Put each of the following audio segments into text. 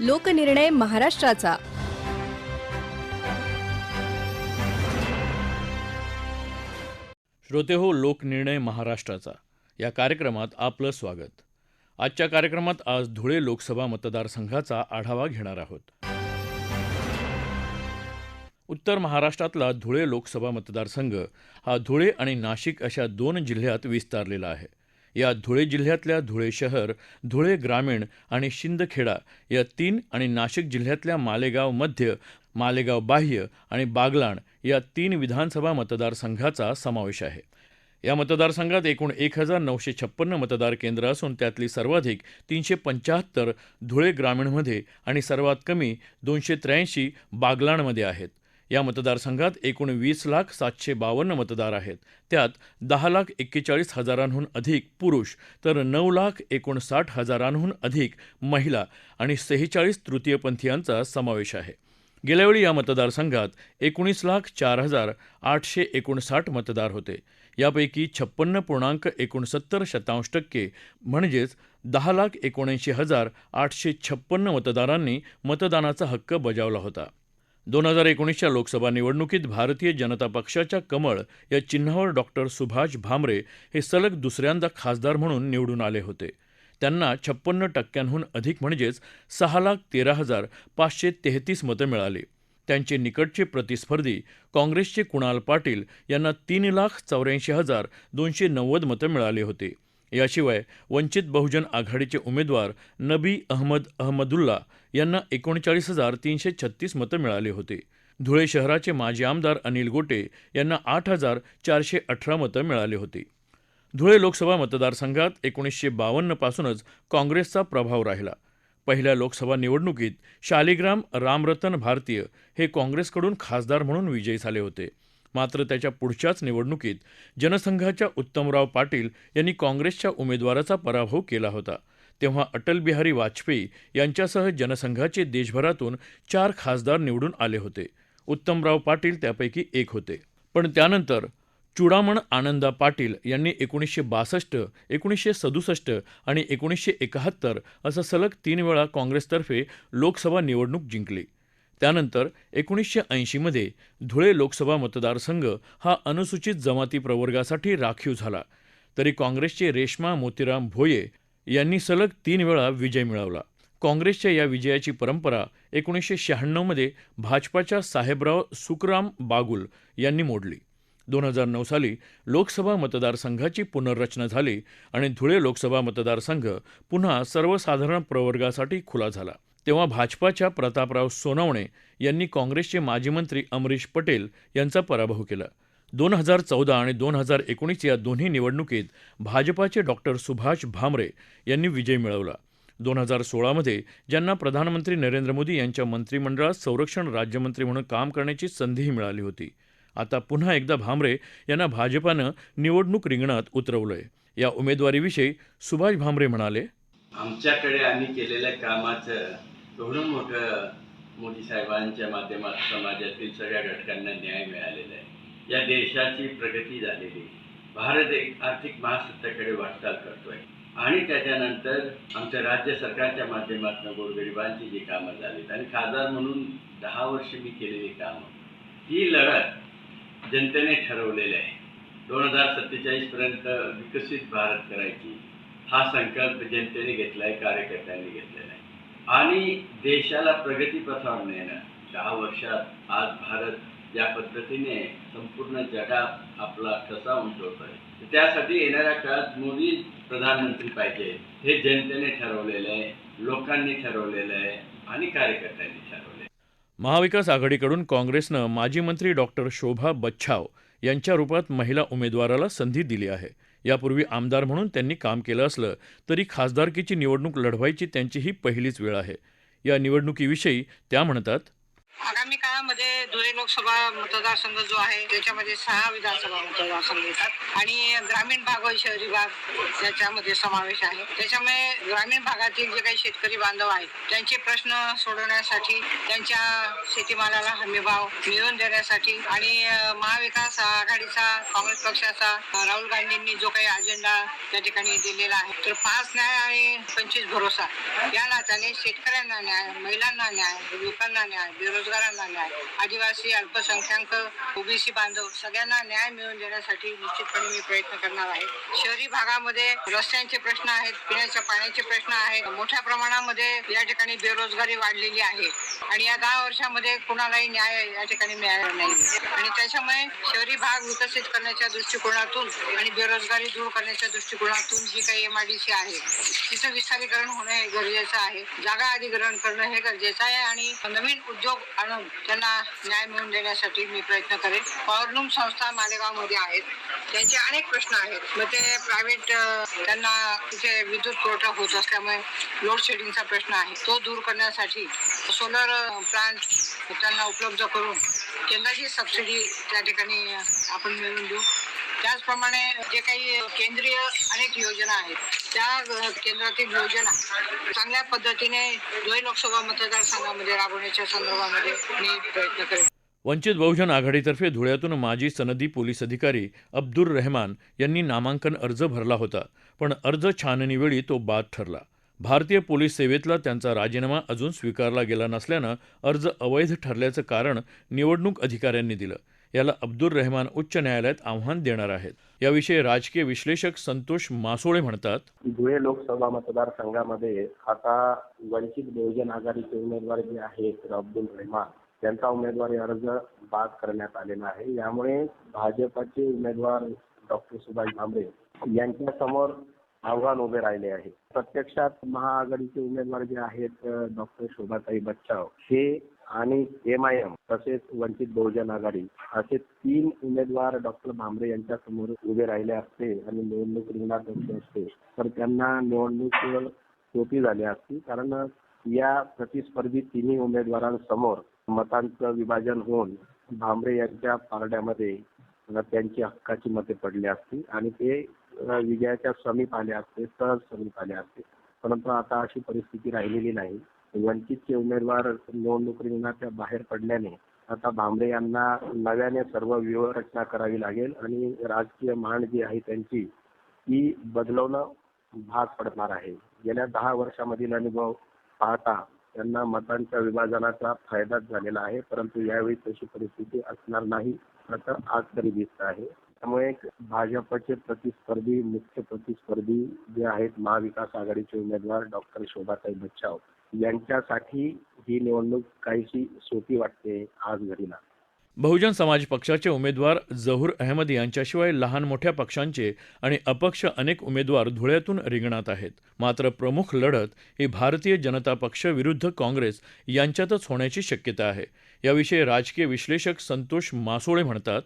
लोकनिर्णय महाराष्ट्राचा. श्रोते हो लोकनिर्णय महाराष्ट्राचा. या कार्यक्रमात आपलं स्वागत. आजच्या कार्यक्रमात आज धुळे लोकसभा मतदारसंघाचा आढावा घेणार आहोत. उत्तर महाराष्ट्रातला धुळे लोकसभा मतदारसंघ हा धुळे आणि नाशिक अशा दोन जिल्ह्यात विस्तारलेला आहे. या धुळे जिल्ह्यातल्या धुळे शहर धुळे ग्रामीण आणि शिंदखेडा या तीन आणि नाशिक जिल्ह्यातल्या मालेगाव मध्य मालेगाव बाह्य आणि बागलाण या तीन विधानसभा मतदारसंघाचा समावेश आहे. या मतदारसंघात एकूण एक हजार नऊशे छप्पन्न मतदार केंद्र असून त्यातली सर्वाधिक तीनशे पंच्याहत्तर धुळे ग्रामीणमध्ये आणि सर्वात कमी दोनशे त्र्याऐंशी बागलाणमध्ये आहेत. या मतदारसंघात एकूण वीस लाख सातशे बावन्न मतदार आहेत. त्यात दहा लाख एक्केचाळीस हजारांहून अधिक पुरुष तर नऊ लाख एकोणसाठ हजारांहून अधिक महिला आणि सेहेचाळीस तृतीयपंथीयांचा समावेश आहे. गेल्यावेळी या मतदारसंघात एकोणीस लाख चार हजार आठशे एकोणसाठ मतदार होते. यापैकी छप्पन्न पूर्णांक एकोणसत्तर शतांश टक्के म्हणजेच दहा लाख एकोणऐंशी हजार आठशे छप्पन्न मतदारांनी मतदानाचा हक्क बजावला होता. दोन हजार एकोणीसच्या लोकसभा निवडणुकीत भारतीय जनता पक्षाच्या कमळ या चिन्हावर डॉक्टर सुभाष भामरे हे सलग दुसऱ्यांदा खासदार म्हणून निवडून आले होते. त्यांना छप्पन्न टक्क्यांहून अधिक म्हणजेच सहा लाख तेरा हजार पाचशे तेहतीस मतं मिळाली. त्यांचे निकटचे प्रतिस्पर्धी काँग्रेसचे कुणाल पाटील यांना तीन लाख चौऱ्याऐंशी हजार दोनशे नव्वद मतं मिळाली होती. याशिवाय वंचित बहुजन आघाडीचे उमेदवार नबी अहमद अहमदुल्ला यांना एकोणचाळीस हजार तीनशे छत्तीस मतं मिळाली होती. धुळे शहराचे माजी आमदार अनिल गोटे यांना आठ हजार चारशे अठरा मतं मिळाली होती. धुळे लोकसभा मतदारसंघात एकोणीसशे बावन्नपासूनच काँग्रेसचा प्रभाव राहिला. पहिल्या लोकसभा निवडणुकीत शालिग्राम रामरतन भारतीय हे काँग्रेसकडून खासदार म्हणून विजयी झाले होते. मात्र त्याच्या पुढच्याच निवडणुकीत जनसंघाच्या उत्तमराव पाटील यांनी काँग्रेसच्या उमेदवाराचा पराभव केला होता. तेव्हा अटल बिहारी वाजपेयी यांच्यासह जनसंघाचे देशभरातून चार खासदार निवडून आले होते. उत्तमराव पाटील त्यापैकी एक होते. पण त्यानंतर चुडामण आनंदा पाटील यांनी एकोणीसशे बासष्ट एकोणीसशे सदुसष्ट आणि एकोणीसशे एकाहत्तर असं सलग तीन वेळा काँग्रेसतर्फे लोकसभा निवडणूक जिंकली. त्यानंतर एकोणीसशे ऐंशीमध्ये धुळे लोकसभा मतदारसंघ हा अनुसूचित जमाती प्रवर्गासाठी राखीव झाला. तरी काँग्रेसचे रेश्मा मोतीराम भोये यांनी सलग तीन वेळा विजय मिळवला. काँग्रेसच्या या विजयाची परंपरा एकोणीसशे शहाण्णवमध्ये भाजपाच्या साहेबराव सुखराम बागुल यांनी मोडली. दोन हजार नऊ साली लोकसभा मतदारसंघाची पुनर्रचना झाली आणि धुळे लोकसभा मतदारसंघ पुन्हा सर्वसाधारण प्रवर्गासाठी खुला झाला. तेव्हा भाजपाच्या प्रतापराव सोनवणे यांनी काँग्रेसचे माजी मंत्री अमरीश पटेल यांचा पराभव केला. दोन हजार चौदा आणि दोन हजार एकोणीस या दोन्ही निवडणुकीत भाजपाचे डॉक्टर सुभाष भामरे यांनी विजय मिळवला. दोन हजार सोळामध्ये ज्यांना प्रधानमंत्री नरेंद्र मोदी यांच्या मंत्रिमंडळात संरक्षण राज्यमंत्री म्हणून काम करण्याची संधीही मिळाली होती. आता पुन्हा एकदा भामरे यांना भाजपानं निवडणूक रिंगणात उतरवलंय. या उमेदवारीविषयी सुभाष भामरे म्हणाले आमच्याकडे आम्ही केलेल्या कामाचं एवढं मोठं मोदी साहेबांच्या माध्यमात समाजातील सगळ्या घटकांना न्याय मिळालेला आहे. या देशाची प्रगती झालेली भारत एक आर्थिक महासत्ताकडे वाटचाल करतोय. आणि त्याच्यानंतर आमच्या राज्य सरकारच्या माध्यमातून गोरगरिबांची जी कामं झालीत आणि खासदार म्हणून दहा वर्ष मी केलेली कामं. ही लढत जनतेने ठरवलेली आहे. दोन हजार सत्तेचाळीस पर्यंत विकसित भारत करायची हा संकल्प जनतेने घेतलाय कार्यकर्त्यांनी घेतलेला आहे. आणि देशाला प्रगतीपथावर नेणं दहा वर्षात आज भारत ज्या पद्धतीने संपूर्ण जगात आपला ठसा उंचवतोय त्यासाठी येणाऱ्या काळात मोदी प्रधानमंत्री पाहिजे. हे जनतेने ठरवलेलं आहे लोकांनी ठरवलेलं आहे आणि कार्यकर्त्यांनी ठरवले महाविकास आघाडीकडून काँग्रेसनं माजी मंत्री डॉक्टर शोभा बच्छाव यांच्या रूपात महिला उमेदवाराला संधी दिली आहे. यापूर्वी आमदार म्हणून त्यांनी काम केलं असलं तरी खासदारकीची निवडणूक लढवायची त्यांची ही पहिलीच वेळ आहे. या निवडणुकीविषयी त्या म्हणतात आगामी धुळे लोकसभा मतदारसंघ जो आहे त्याच्यामध्ये सहा विधानसभा मतदारसंघ येतात. आणि ग्रामीण भाग व शहरी भाग याच्यामध्ये समावेश आहे. त्याच्यामुळे ग्रामीण भागातील जे काही शेतकरी बांधव आहेत त्यांचे प्रश्न सोडवण्यासाठी त्यांच्या शेतीमालाला हमीभाव मिळवून देण्यासाठी आणि महाविकास आघाडीचा काँग्रेस पक्षाचा राहुल गांधींनी जो काही अजेंडा त्या ठिकाणी दिलेला आहे तर पाच न्याय आणि पंचवीस भरोसा. या नात्याने शेतकऱ्यांना न्याय महिलांना न्याय युवकांना न्याय बेरोजगारांना न्याय आदिवासी अल्पसंख्याक ओबीसी बांधव सगळ्यांना न्याय मिळवून देण्यासाठी निश्चितपणे मी प्रयत्न करणार आहे. शहरी भागामध्ये रस्त्यांचे प्रश्न आहेत पिण्याच्या पाण्याचे प्रश्न आहेत. मोठ्या प्रमाणामध्ये या ठिकाणी बेरोजगारी वाढलेली आहे. आणि या दहा वर्षामध्ये कुणालाही न्याय या ठिकाणी मिळाला नाही. आणि त्याच्यामुळे शहरी भाग विकसित करण्याच्या दृष्टिकोनातून आणि बेरोजगारी दूर करण्याच्या दृष्टिकोनातून जी काही एम आय डी सी आहे तिचं विस्तारीकरण होणं हे गरजेचं आहे. जागा अधिग्रहण करणं हे गरजेचं आहे. आणि नवीन उद्योग आणून त्यांना न्याय मिळवून देण्यासाठी मी प्रयत्न करेन. पॉवरलूम संस्था मालेगावमध्ये आहेत. त्यांचे अनेक प्रश्न आहेत. मग ते प्रायव्हेट त्यांना तिथे विद्युत पुरवठा होत असल्यामुळे लोड शेडिंगचा प्रश्न आहे. तो दूर करण्यासाठी सोलर प्लांट त्यांना उपलब्ध करून केंद्राची सबसिडी त्या ठिकाणी आपण मिळवून देऊ. त्याचप्रमाणे जे काही केंद्रीय अनेक योजना आहेत त्या केंद्रातील योजना चांगल्या पद्धतीने धुळे लोकसभा मतदारसंघामध्ये राबवण्याच्या संदर्भामध्ये मी प्रयत्न करेन. वंचित बहुजन आघाडीतर्फे धुळ्यातून माजी सनदी पोलीस अधिकारी अब्दुर रहमान यांनी नामांकन अर्ज भरला होता पण अर्ज छाननीवेळी तो बाद ठरला. भारतीय पोलीस सेवेतला त्यांचा राजीनामा अजून स्वीकारला गेला नसल्यानं अर्ज अवैध ठरल्याचं कारण निवडणूक अधिकाऱ्यांनी दिलं. याला अब्दुर रहमान उच्च न्यायालयात आव्हान देणार आहेत. याविषयी राजकीय विश्लेषक संतोष मासोळे म्हणतात धुळे लोकसभा मतदारसंघामध्ये आता वंचित बहुजन आघाडीचे उमेदवार जे आहेत अब्दुल रहमान त्यांचा उमेदवारी अर्ज बाद करण्यात आलेला आहे. यामुळे भाजपचे उमेदवार डॉक्टर सुभाष भामरे यांच्या समोर आव्हान उभे राहिले आहे. प्रत्यक्षात महाआघाडीचे उमेदवार जे आहेत डॉक्टर शोभाताई बच्चाव हे आणि एम आय एम तसेच वंचित बहुजन आघाडी असे तीन उमेदवार डॉक्टर भांबरे यांच्या समोर उभे राहिले असते आणि निवडणूक रिंगणात असते. तर त्यांना निवडणूक सोपी झाली असती कारण या प्रतिस्पर्धी तिन्ही उमेदवारांसमोर मतांचं विभाजन होऊन भांबरे यांच्या पारड्यामध्ये त्यांची हक्काची मते पडली असती आणि ते विजयाच्या समीप आले असते सहज समीप आले असते. परंतु आता अशी परिस्थिती राहिलेली नाही. वंचितचे उमेदवार निवडणूक रिंगणाच्या बाहेर पडल्याने आता भांबरे यांना नव्याने सर्व व्यूहरचना करावी लागेल आणि राजकीय मान जी आहे त्यांची ती बदलवणं भाग पडणार आहे. गेल्या दहा वर्षामधील अनुभव पाहता त्यांना मतांच्या विभाजनाचा फायदाच झालेला आहे परंतु यावेळी तशी परिस्थिती असणार नाही असं आज तरी दिसत आहे. त्यामुळे भाजपचे प्रतिस्पर्धी मुख्य प्रतिस्पर्धी जे आहेत महाविकास आघाडीचे उमेदवार डॉक्टर शोभाताई बच्चाव यांच्यासाठी ही निवडणूक काहीशी सोपी वाटते आज घडीला बहुजन समाज पक्षाचे उमेदवार जहूर अहमद यांच्याशिवाय लहान मोठ्या पक्षांचे आणि अपक्ष अनेक उमेदवार धुळ्यातून रिंगणात आहेत. मात्र प्रमुख लढत ही भारतीय जनता पक्ष विरुद्ध काँग्रेस यांच्यातच होण्याची शक्यता आहे. याविषयी राजकीय विश्लेषक संतोष मासोळे म्हणतात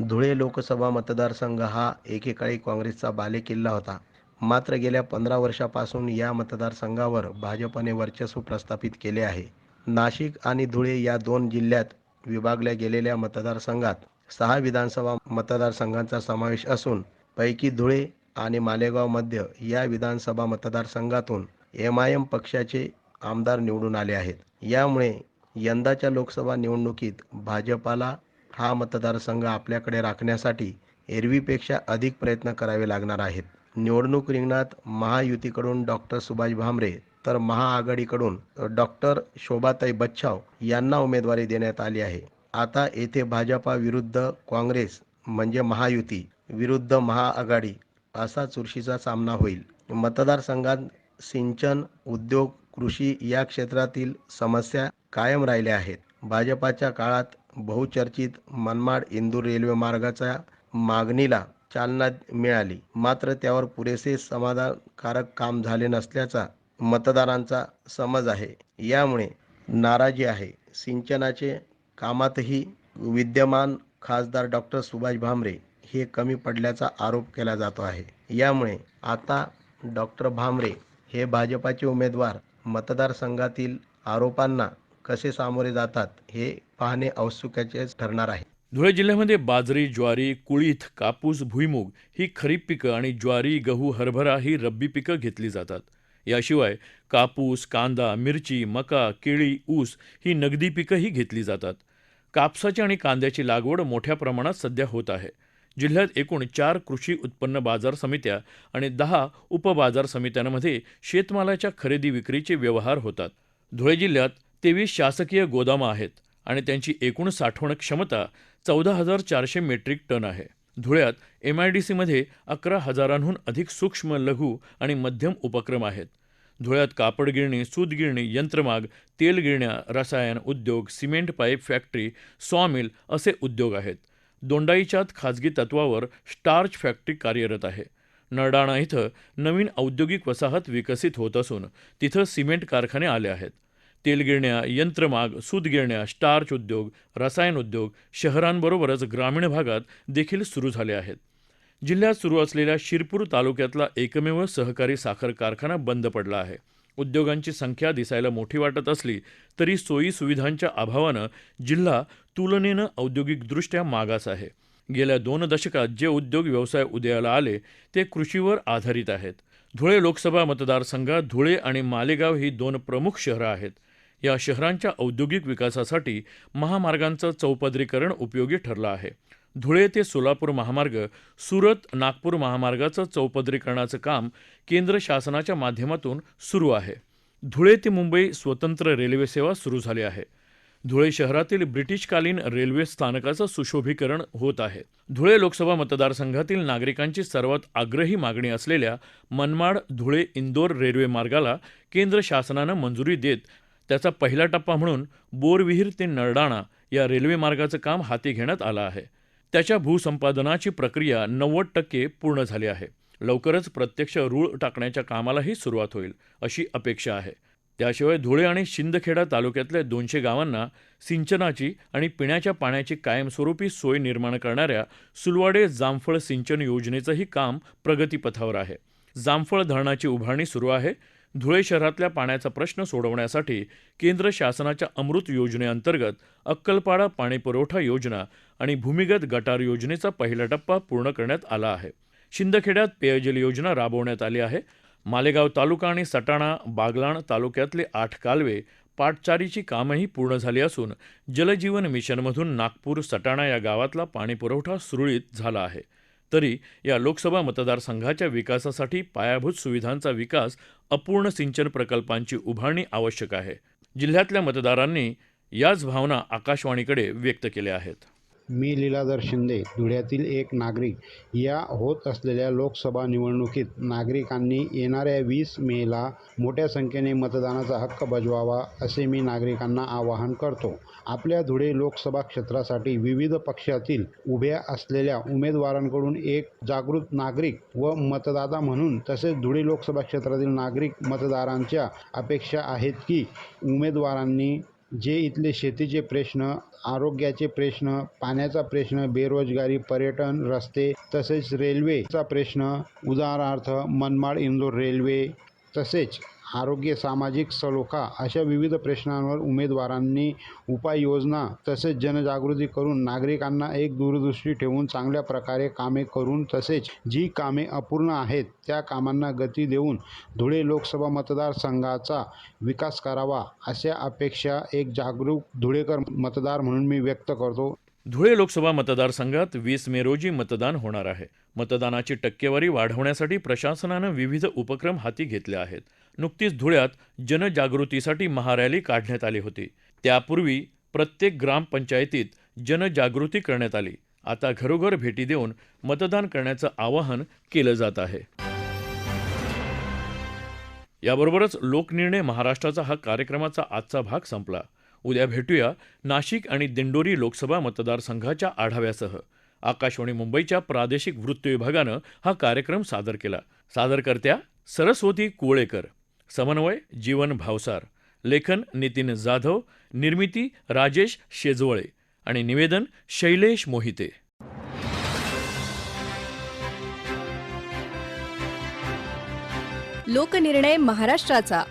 धुळे लोकसभा मतदारसंघ हा एकेकाळी काँग्रेसचा बालेकिल्ला होता. मात्र गेल्या पंधरा वर्षापासून या मतदारसंघावर भाजपने वर्चस्व प्रस्थापित केले आहे. नाशिक आणि धुळे या दोन जिल्ह्यात विभागल्या गेलेल्या मतदारसंघात सहा विधानसभा मतदारसंघांचा समावेश असून पैकी धुळे आणि मालेगाव मध्य या विधानसभा मतदारसंघातून एम आय एम पक्षाचे आमदार निवडून आले आहेत. यामुळे यंदाच्या लोकसभा निवडणुकीत भाजपाला हा मतदारसंघ आपल्याकडे राखण्यासाठी एरवीपेक्षा अधिक प्रयत्न करावे लागणार आहेत. निवडणूक रिंगणात महायुतीकडून डॉक्टर सुभाष भामरे तर महाआघाडीकडून डॉक्टर शोभाताई बच्छाव यांना उमेदवारी देण्यात आली आहे. आता येथे भाजपा विरुद्ध काँग्रेस म्हणजे महायुती विरुद्ध महाआघाडी असा चुरशीचा सामना होईल. मतदारसंघात सिंचन उद्योग कृषी या क्षेत्रातील समस्या कायम राहिल्या आहेत. भाजपाच्या काळात बहुचर्चित मनमाड इंदूर रेल्वे मार्गाच्या मागणीला चालना मिळाली. मात्र त्यावर पुरेसे समाधानकारक काम झाले नसल्याचा मतदारांचा समज आहे. यामुळे नाराजी आहे. सिंचनाचे कामातही विद्यमान खासदार डॉक्टर सुभाष भामरे हे कमी पडल्याचा आरोप केला जातो आहे. यामुळे आता डॉक्टर भामरे हे भाजपाचे उमेदवार मतदारसंघातील आरोपांना कसे सामोरे जातात हे पाहणे औत्सुक्याचे ठरणार आहे. धुळे जिल्ह्यामध्ये बाजरी ज्वारी कुळीथ कापूस भुईमूग ही खरीप पिकं आणि ज्वारी गहू हरभरा ही रब्बी पिकं घेतली जातात. याशिवाय कापूस कांदा मिरची मका केळी ऊस ही नगदी पिकंही घेतली जातात. कापसाची आणि कांद्याची लागवड मोठ्या प्रमाणात सध्या होत आहे. जिल्ह्यात एकूण चार कृषी उत्पन्न बाजार समित्या आणि दहा उपबाजार समित्यांमध्ये शेतमालाच्या खरेदी विक्रीचे व्यवहार होतात. धुळे जिल्ह्यात तेवीस शासकीय गोदामं आहेत आणि त्यांची एकूण साठवण क्षमता चौदा हजार चारशे मेट्रिक टन आहे. धुळ्यात एम आय डी सीमध्ये अकरा हजारांहून अधिक सूक्ष्म लघु आणि मध्यम उपक्रम आहेत. धुळ्यात कापड गिरणी सूत गिरणी यंत्रमाग तेल गिरण्या रसायन उद्योग सिमेंट पाईप फॅक्टरी सॉमिल असे उद्योग आहेत. दोंडाईच्यात खाजगी तत्वावर स्टार्च फॅक्टरी कार्यरत आहे. नरडाणा इथं नवीन औद्योगिक वसाहत विकसित होत असून तिथं सिमेंट कारखाने आले आहेत. तेलगिरण्या यंत्रमाग सूतगिरण्या स्टार्च उद्योग रसायन उद्योग शहरांबरोबरच ग्रामीण भागात देखील सुरू झाले आहेत. जिल्ह्यात सुरू असलेल्या शिरपूर तालुक्यातला एकमेव सहकारी साखर कारखाना बंद पडला आहे. उद्योगांची संख्या दिसायला मोठी वाटत असली तरी सोयी सुविधांच्या अभावानं जिल्हा तुलनेनं औद्योगिकदृष्ट्या मागास आहे. गेल्या दोन दशकात जे उद्योग व्यवसाय उदयाला आले ते कृषीवर आधारित आहेत. धुळे लोकसभा मतदारसंघात धुळे आणि मालेगाव ही दोन प्रमुख शहरं आहेत. या शहरांच्या औद्योगिक विकासासाठी महामार्गांचं चौपदरीकरण उपयोगी ठरलं आहे. धुळे ते सोलापूर महामार्ग सुरत नागपूर महामार्गाचं चौपदरीकरणाचं काम केंद्र शासनाच्या माध्यमातून सुरू आहे. धुळे ते मुंबई स्वतंत्र रेल्वे सेवा सुरू झाली आहे. धुळे शहरातील ब्रिटिशकालीन रेल्वे स्थानकाचं सुशोभीकरण होत आहे. धुळे लोकसभा मतदारसंघातील नागरिकांची सर्वात आग्रही मागणी असलेल्या मनमाड धुळे इंदोर रेल्वे मार्गाला केंद्र शासनानं मंजुरी देत त्याचा पहिला टप्पा म्हणून बोरविहीर ते नरडाणा या रेल्वे मार्गाचं काम हाती घेण्यात आलं आहे. त्याच्या भूसंपादनाची प्रक्रिया नव्वद टक्के पूर्ण झाली आहे. लवकरच प्रत्यक्ष रूळ टाकण्याच्या कामालाही सुरुवात होईल अशी अपेक्षा आहे. त्याशिवाय धुळे आणि शिंदखेडा तालुक्यातल्या दोनशे गावांना सिंचनाची आणि पिण्याच्या पाण्याची कायमस्वरूपी सोय निर्माण करणाऱ्या सुलवाडे जामफळ सिंचन योजनेचंही काम प्रगतीपथावर आहे. जामफळ धरणाची उभारणी सुरू आहे. धुळे शहरातल्या पाण्याचा प्रश्न सोडवण्यासाठी केंद्र शासनाच्या अमृत योजनेअंतर्गत अक्कलपाडा पाणीपुरवठा योजना आणि भूमिगत गटार योजनेचा पहिला टप्पा पूर्ण करण्यात आला आहे. शिंदखेड्यात पेयजल योजना राबवण्यात आली आहे. मालेगाव तालुका आणि सटाणा बागलाण तालुक्यातले आठ कालवे पाटचारीची कामंही पूर्ण झाली असून जलजीवन मिशनमधून नागपूर सटाणा या गावातला पाणीपुरवठा सुरळीत झाला आहे. तरी या लोकसभा मतदारसंघाच्या विकासासाठी पायाभूत सुविधांचा विकास अपूर्ण सिंचन प्रकल्पांची उभारणी आवश्यक आहे. जिल्ह्यातल्या मतदारांनी याच भावना आकाशवाणीकडे व्यक्त केल्या आहेत. मी लीलाधर शिंदे धुळ्यातील एक नागरिक. या होत असलेल्या लोकसभा निवडणुकीत नागरिकांनी येणाऱ्या वीस मेला मोठ्या संख्येने मतदानाचा हक्क बजवावा असे मी नागरिकांना आवाहन करतो. आपल्या धुळे लोकसभा क्षेत्रासाठी विविध पक्षातील उभ्या असलेल्या उमेदवारांकडून एक जागृत नागरिक व मतदाता म्हणून तसेच धुळे लोकसभा क्षेत्रातील नागरिक मतदारांच्या अपेक्षा आहेत की उमेदवारांनी जे इथले शेतीचे प्रश्न आरोग्याचे प्रश्न पाण्याचा प्रश्न बेरोजगारी पर्यटन रस्ते तसेच रेल्वेचा प्रश्न उदाहरणार्थ मनमाड इंदोर रेल्वे तसेच आरोग्य सामाजिक सलोखा अशा विविध प्रश्नांवर उमेदवारांनी उपाययोजना तसेच जनजागृती करून नागरिकांना एक दूरदृष्टी ठेवून चांगल्या प्रकारे कामे करून तसेच जी कामे अपूर्ण आहेत त्या कामांना गती देऊन धुळे लोकसभा मतदारसंघाचा विकास करावा अशा अपेक्षा एक जागरूक धुळेकर मतदार म्हणून मी व्यक्त करतो. धुळे लोकसभा मतदारसंघात वीस मे रोजी मतदान होणार आहे. मतदानाची टक्केवारी वाढवण्यासाठी प्रशासनानं विविध उपक्रम हाती घेतले आहेत. नुकतीच धुळ्यात जनजागृतीसाठी महारॅली काढण्यात आली होती. त्यापूर्वी प्रत्येक ग्रामपंचायतीत जनजागृती करण्यात आली. आता घरोघर भेटी देऊन मतदान करण्याचं आवाहन केलं जात आहे. याबरोबरच लोकनिर्णय महाराष्ट्राचा हा कार्यक्रमाचा आजचा भाग संपला. उद्या भेटूया नाशिक आणि दिंडोरी लोकसभा मतदारसंघाच्या आढाव्यासह. आकाशवाणी मुंबईच्या प्रादेशिक वृत्त विभागानं हा कार्यक्रम सादर केला. सादरकर्त्या सरस्वती कुवळेकर. समन्वय जीवन भावसार. लेखन नितीन जाधव निर्मिती राजेश शेजवळे आणि निवेदन शैलेश मोहिते. लोकनिर्णय महाराष्ट्राचा.